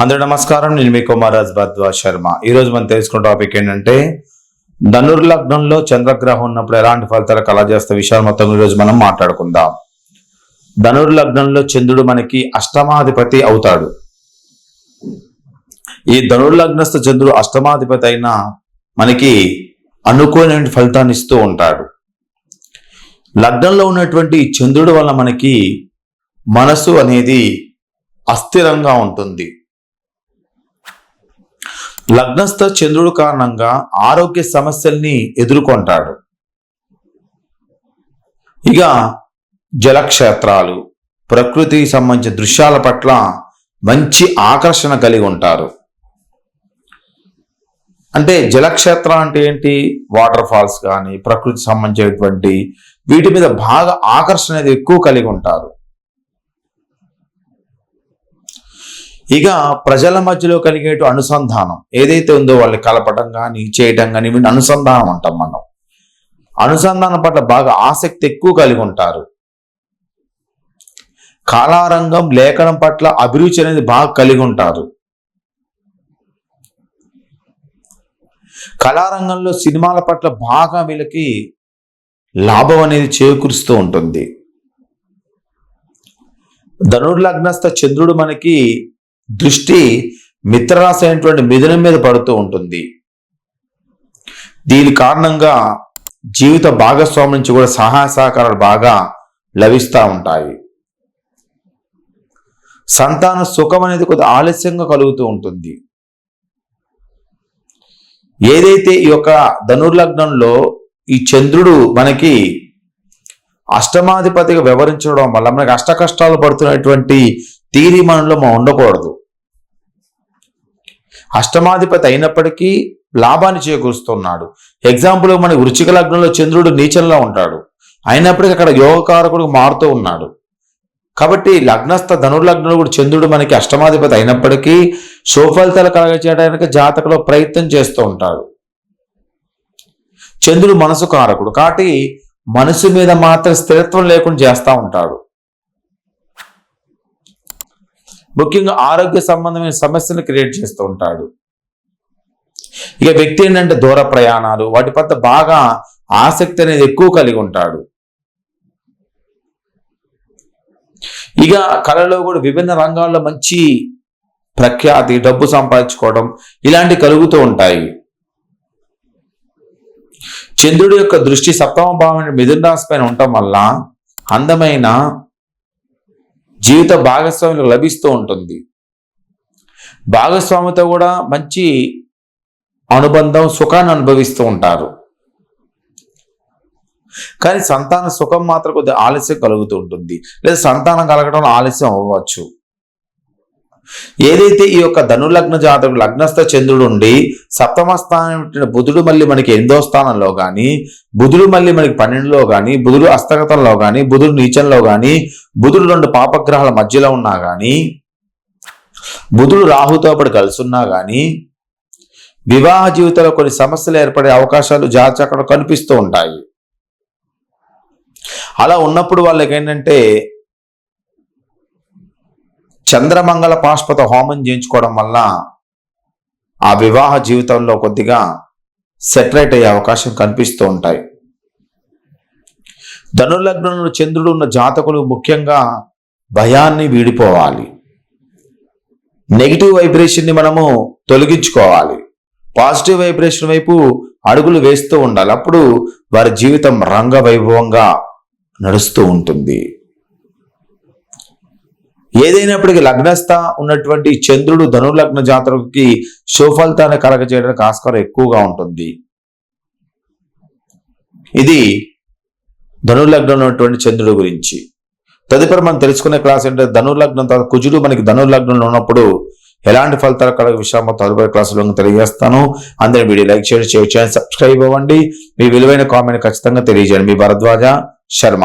అందరూ నమస్కారం. నేను మీ కుమారాజ్ భద్వా శర్మ. ఈ రోజు మనం తెలుసుకున్న టాపిక్ ఏంటంటే ధనుర్లగ్నంలో చంద్రగ్రహం ఉన్నప్పుడు ఎలాంటి ఫలితాలు కలగజేస్తే విషయాలు మొత్తం ఈరోజు రోజు మనం మాట్లాడుకుందాం. ధనుర్లగ్నంలో చంద్రుడు మనకి అష్టమాధిపతి అవుతాడు. ఈ ధనుర్లగ్నస్థ చంద్రుడు అష్టమాధిపతి అయినా మనకి అనుకోని ఫలితాన్ని ఇస్తూ ఉంటాడు. లగ్నంలో ఉన్నటువంటి చంద్రుడు వల్ల మనకి మనసు అనేది అస్థిరంగా ఉంటుంది. లగ్నస్థ చంద్రుడు కారణంగా ఆరోగ్య సమస్యల్ని ఎదుర్కొంటాడు. ఇక జలక్షేత్రాలు ప్రకృతికి సంబంధించిన దృశ్యాల పట్ల మంచి ఆకర్షణ కలిగి ఉంటారు. అంటే జలక్షేత్రం అంటే ఏంటి? వాటర్ ఫాల్స్ కానీ ప్రకృతి సంబంధించినటువంటి వీటి మీద బాగా ఆకర్షణ అనేది ఎక్కువ కలిగి ఉంటారు. ఇక ప్రజల మధ్యలో కలిగే అనుసంధానం ఏదైతే ఉందో వాళ్ళు కలపడం కానీ చేయటం కానీ వీటిని అనుసంధానం అంటాం మనం. అనుసంధానం పట్ల బాగా ఆసక్తి ఎక్కువ కలిగి ఉంటారు. కళారంగం లేఖనం పట్ల అభిరుచి అనేది బాగా కలిగి ఉంటారు. కళారంగంలో సినిమాల పట్ల బాగా వీళ్ళకి లాభం అనేది చేకూరుస్తూ ఉంటుంది. ధనుర్లగ్నస్థ చంద్రుడు మనకి దృష్టి మిత్రరాశి అయినటువంటి మిథునం మీద పడుతూ ఉంటుంది. దీని కారణంగా జీవిత భాగస్వామి నుంచి కూడా సహాయ సహకారాలు బాగా లభిస్తూ ఉంటాయి. సంతాన సుఖం అనేది కొద్ది ఆలస్యంగా కలుగుతూ ఉంటుంది. ఏదైతే ఈ యొక్క ధనుర్లగ్నంలో ఈ చంద్రుడు మనకి అష్టమాధిపతిగా వ్యవహరించడం వల్ల మనకి అష్ట కష్టాలు పడుతున్నటువంటి తీరిమానంలో మనం ఉండకూడదు. అష్టమాధిపతి అయినప్పటికీ లాభాన్ని చేకూరుస్తున్నాడు. ఎగ్జాంపుల్ మన వృచ్చిక లగ్నంలో చంద్రుడు నీచంలో ఉంటాడు. అయినప్పటికీ అక్కడ యోగకారకుడు మారుతూ ఉన్నాడు. కాబట్టి లగ్నస్థ ధనుర్లగ్నంలో కూడా చంద్రుడు మనకి అష్టమాధిపతి అయినప్పటికీ సుఫలితాలు కలగచేయడానికి జాతకలో ప్రయత్నం చేస్తూ ఉంటాడు. చంద్రుడు మనసు కారకుడు. కాబట్టి మనసు మీద మాత్రం స్థిరత్వం లేకుండా చేస్తూ ఉంటాడు. ముఖ్యంగా ఆరోగ్య సంబంధమైన సమస్యలు క్రియేట్ చేస్తూ ఉంటాడు. ఇక వ్యక్తి ఏంటంటే దూర ప్రయాణాలు వాటి పట్ల బాగా ఆసక్తి అనేది ఎక్కువ కలిగి ఉంటాడు. ఇక కళలో కూడా విభిన్న రంగాల్లో మంచి ప్రఖ్యాతి డబ్బు సంపాదించుకోవడం ఇలాంటివి కలుగుతూ ఉంటాయి. చంద్రుడి యొక్క దృష్టి సప్తమ భావమైన మిథున రాశి పైన ఉండటం వల్ల అందమైన జీవిత భాగస్వాములకు లభిస్తూ ఉంటుంది. భాగస్వామితో కూడా మంచి అనుబంధం సుఖాన్ని అనుభవిస్తూ ఉంటారు. కానీ సంతాన సుఖం మాత్రం కొద్దిగా ఆలస్యం కలుగుతూ ఉంటుంది. లేదా సంతానం కలగడం ఆలస్యం అవ్వచ్చు. ఏదైతే ఈ యొక్క ధనులగ్న జాతకు లగ్నస్థ చంద్రుడు ఉండి సప్తమ స్థానం బుధుడు మళ్ళీ మనకి ఎనిమిదో స్థానంలో కానీ బుధుడు మళ్ళీ మనకి పన్నెండులో కానీ బుధుడు హస్తగతంలో కానీ బుధుడు నీచంలో కానీ బుధుడు రెండు పాపగ్రహాల మధ్యలో ఉన్నా కానీ బుధుడు రాహుతో పాటు కలుసున్నా కానీ వివాహ జీవితంలో కొన్ని సమస్యలు ఏర్పడే అవకాశాలు జాతకంలో కనిపిస్తూ ఉంటాయి. అలా ఉన్నప్పుడు వాళ్ళకి ఏంటంటే చంద్రమంగళ పాష్పత హోమం చేయించుకోవడం వల్ల ఆ వివాహ జీవితంలో కొద్దిగా సెటరేట్ అయ్యే అవకాశం కనిపిస్తూ ఉంటాయి. ధనుర్లగ్నంలో చంద్రుడు ఉన్న జాతకులు ముఖ్యంగా భయాన్ని వీడిపోవాలి. నెగిటివ్ వైబ్రేషన్ని మనము తొలగించుకోవాలి. పాజిటివ్ వైబ్రేషన్ వైపు అడుగులు వేస్తూ ఉండాలి. అప్పుడు వారి జీవితం రంగ వైభవంగా నడుస్తూ ఉంటుంది. ఏదైనప్పటికీ లగ్నస్థ ఉన్నటువంటి చంద్రుడు ధనుర్లగ్న జాతరకి సుఫలితాన్ని కలగజేయడానికి ఆస్కారం ఎక్కువగా ఉంటుంది. ఇది ధనుర్లగ్నం ఉన్నటువంటి చంద్రుడు గురించి. తదుపరి మనం తెలుసుకునే క్లాస్ ఏంటంటే ధనుర్లగ్నం తర్వాత కుజుడు మనకి ధనుర్లగ్నంలో ఉన్నప్పుడు ఎలాంటి ఫలితాలు కలగ విషయం తదుపరి క్లాసులో తెలియజేస్తాను. అందరి వీడియో లైక్ చేయండి షేర్ చేయండి సబ్స్క్రైబ్ అవ్వండి. మీ విలువైన కామెంట్ ఖచ్చితంగా తెలియజేయండి. మీ భరద్వాజ శర్మ.